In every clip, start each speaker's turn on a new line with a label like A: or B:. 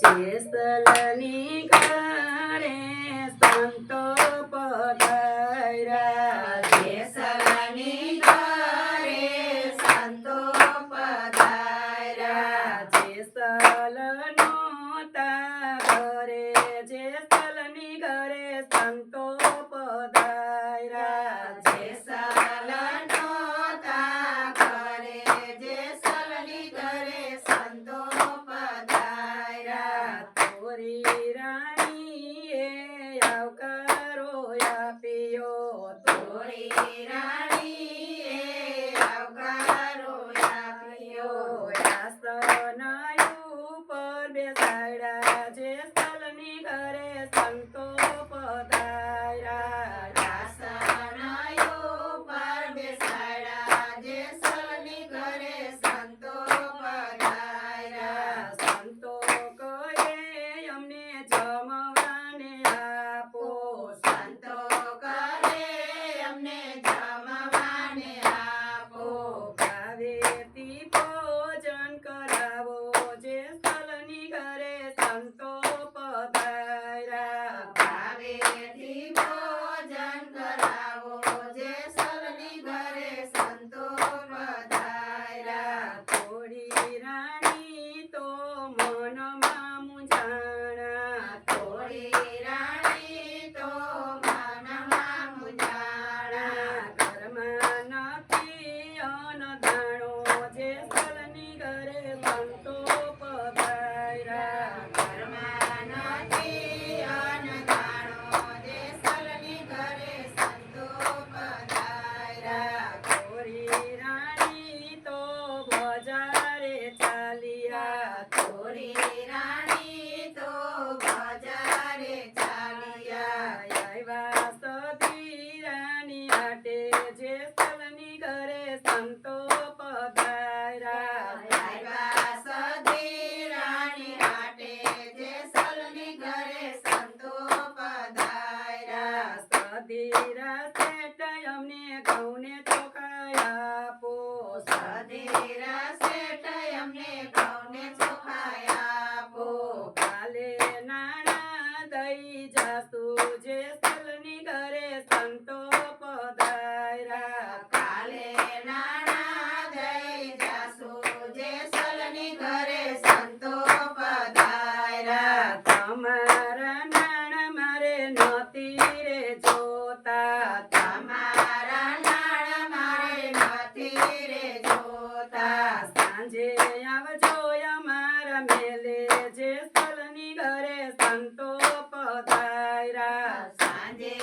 A: ચેસલની ગણે સંતો પધાર્યા
B: ચેસલની ગણે સંતો પધાર્યા
A: ચેસલનો તા ઘરે ચેસલની ઘરે સંતો મનમાં
B: મૂંઝાય
A: સાંજે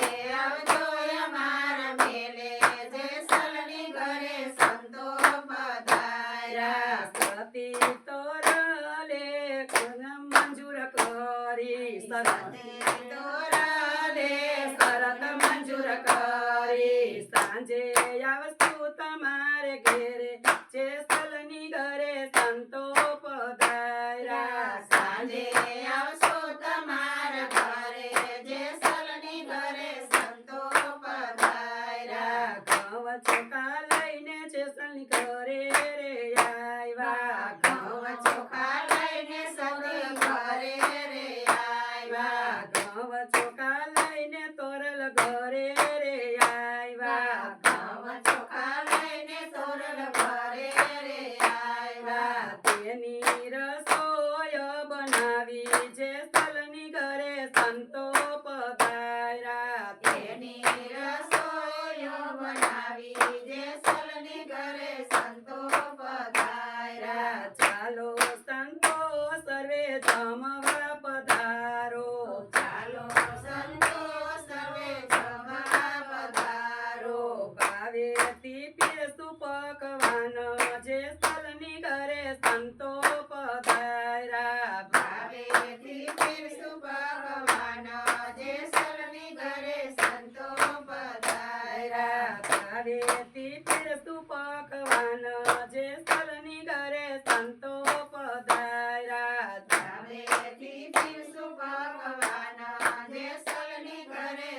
A: ઘરે રે આવ્યા
B: ઘઉં ચોખા લઈને તોરણ ઘરે રે આવ્યા
A: તેની રસોય બનાવી છે સલની ઘરે સંતો પધાર્યા.
B: તેની રસોય બનાવી જે સલની ઘરે સંતો પધાર્યા.
A: ચાલો સંતો સર્વે
B: જમા
A: હવેથી પીરસું પકવાન જે સ્થળની ઘરે સંતો પધાર્યા.
B: હવેથી પીરસું
A: પકવાન જે સ્થળની ઘરે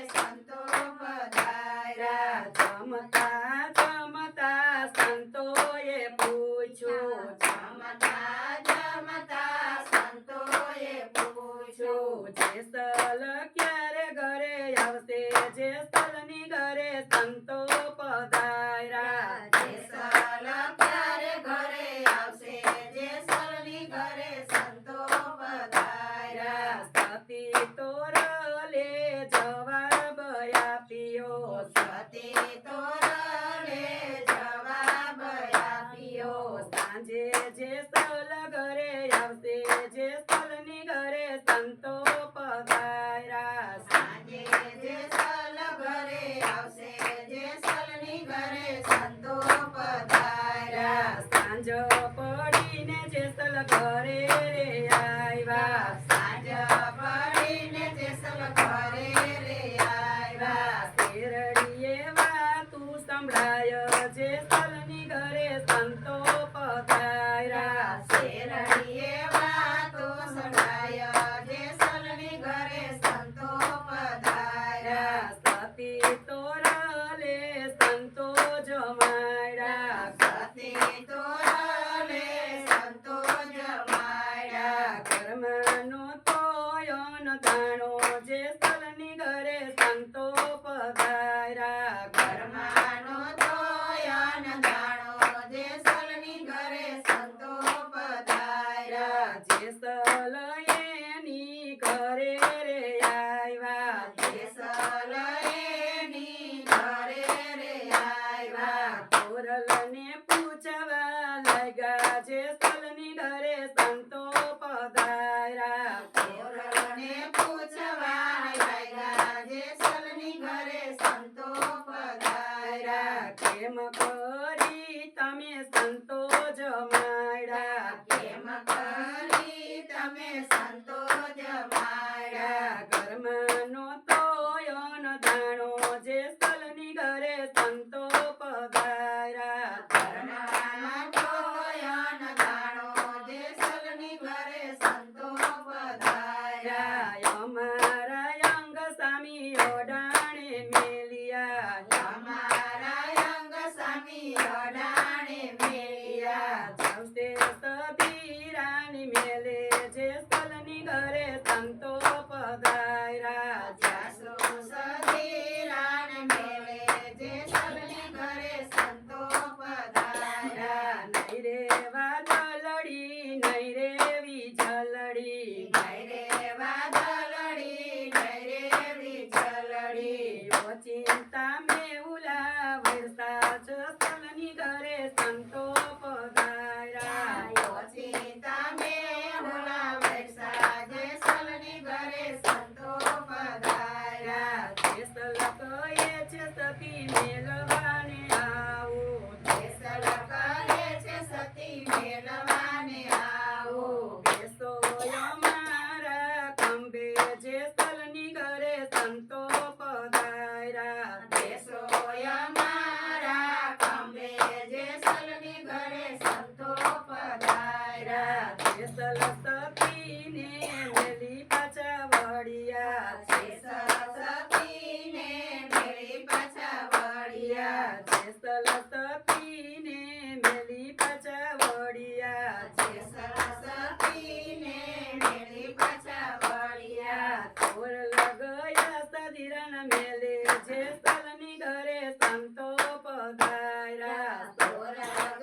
A: આવ્યા
B: જે yeah. whatever.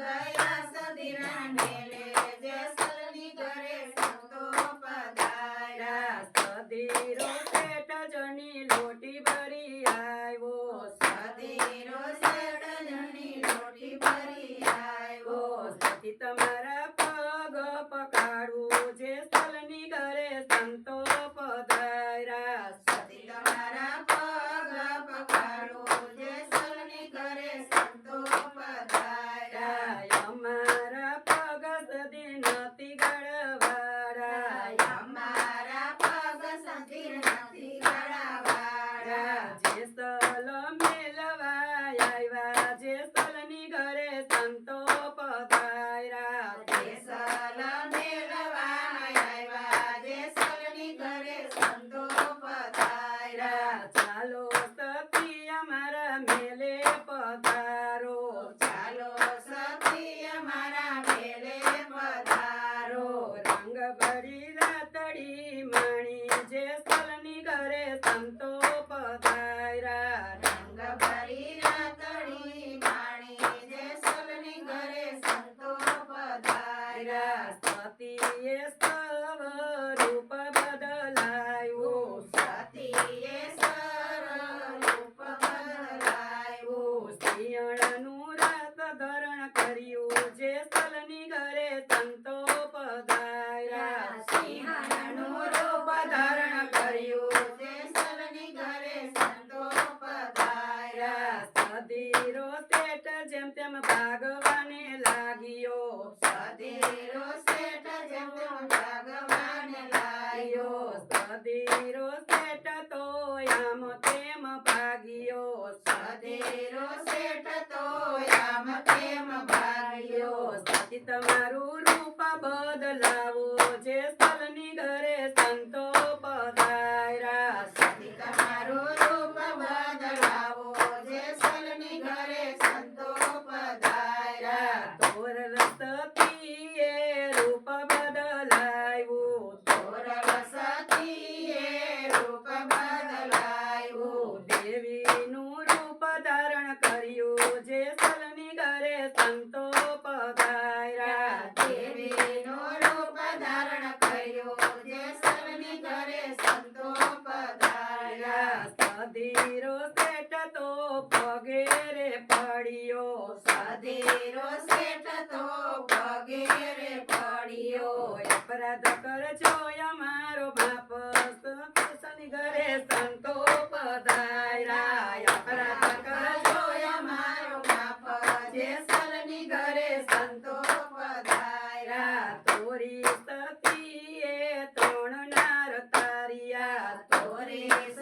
A: શેરો શેઠ
B: તો
A: આમ કેમ ભાગ્યો તમારું રૂપ બદલાવો. પડ્યો
B: સાધેરો શેઠ તો પગેરે પડ્યો.
A: અપરાધ કરજો અમારો બાપ. કિશન ઘરે સંતો પધારા અપરાધ કરજો
B: અમારો બાપ. જેસલની ઘરે સંતો પધારા
A: તોરી
B: સતી એ ત્રણ નાર તારિયા.
A: તોરી